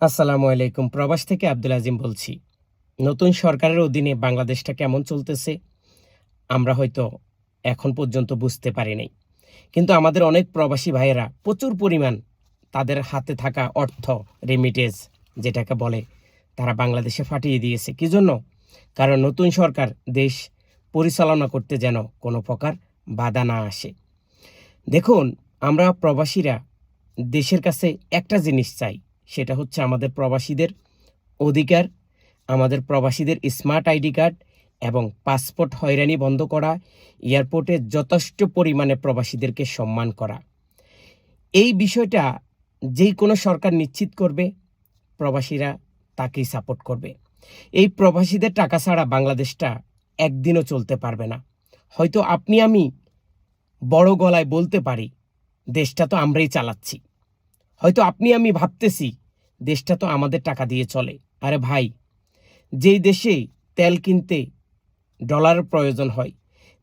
আসসালামু আলাইকুম, প্রবাস থেকে আব্দুল আজিম বলছি। নতুন সরকারের অধীনে বাংলাদেশটা কেমন চলতেছে, আমরা হয়তো এখন পর্যন্ত বুঝতে পারি নাই। কিন্তু আমাদের অনেক প্রবাসী ভাইয়েরা প্রচুর পরিমাণ তাদের হাতে থাকা অর্থ রেমিটেজ যেটাকে বলে, তারা বাংলাদেশে ফাটিয়ে দিয়েছে। কি জন্য? কারণ নতুন সরকার দেশ পরিচালনা করতে যেন কোনো প্রকার বাধা না আসে। দেখুন, আমরা প্রবাসীরা দেশের কাছে একটা জিনিস চাই সেটা হচ্ছে আমাদের প্রবাসীদের অধিকার, আমাদের প্রবাসীদের স্মার্ট আইডি কার্ড এবং পাসপোর্ট হয়রানি বন্ধ করা, এয়ারপোর্টে যথেষ্ট পরিমাণে প্রবাসীদেরকে সম্মান করা। এই বিষয়টা যেই কোনো সরকার নিশ্চিত করবে, প্রবাসীরা তাকেই সাপোর্ট করবে। এই প্রবাসীদের টাকা ছাড়া বাংলাদেশটা একদিনও চলতে পারবে না। হয়তো আপনি আমি বড় গলায় বলতে পারি, দেশটা তো আমরাই চালাচ্ছি। হয়তো আপনি, আমি ভাবতেছি, দেশটা তো আমাদের টাকা দিয়ে চলে। আরে ভাই, যেই দেশে তেল কিনতে ডলারের প্রয়োজন হয়,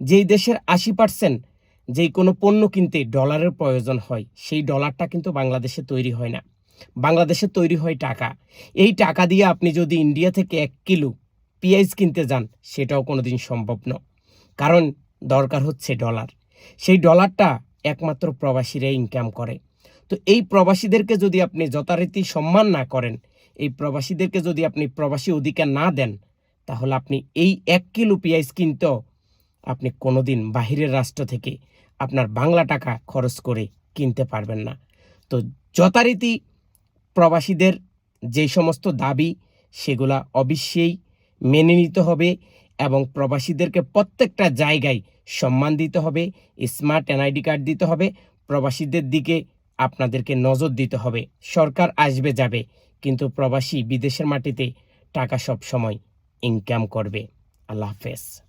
যেই দেশের আশি পার্সেন্ট যেই কোনো পণ্য কিনতে ডলারের প্রয়োজন হয়, সেই ডলারটা কিন্তু বাংলাদেশে তৈরি হয় না। বাংলাদেশে তৈরি হয় টাকা। এই টাকা দিয়ে আপনি যদি ইন্ডিয়া থেকে এক কিলো পেঁয়াজ কিনতে যান, সেটাও কোনো দিন সম্ভব নয়। কারণ দরকার হচ্ছে ডলার। সেই ডলারটা একমাত্র প্রবাসীরা ইনকাম করে। তো এই প্রবাসীদেরকে যদি আপনি যথারীতি সম্মান না করেন, এই প্রবাসীদেরকে যদি আপনি প্রবাসী অধিকার না দেন, তাহলে আপনি এই এক কিলো পেঁয়াজ কিনতেও আপনি কোনোদিন বাহিরের রাষ্ট্র থেকে আপনার বাংলা টাকা খরচ করে কিনতে পারবেন না। তো যথারীতি প্রবাসীদের যে সমস্ত দাবি, সেগুলা অবশ্যই মেনে নিতে হবে এবং প্রবাসীদেরকে প্রত্যেকটা জায়গায় সম্মান দিতে হবে, স্মার্ট এনআইডি কার্ড দিতে হবে, প্রবাসীদের দিকে আপনাদেরকে নজর দিতে হবে। সরকার আসবে যাবে, কিন্তু প্রবাসী বিদেশের মাটিতে টাকা সব সময় ইনকাম করবে। আল্লাহ হাফেজ।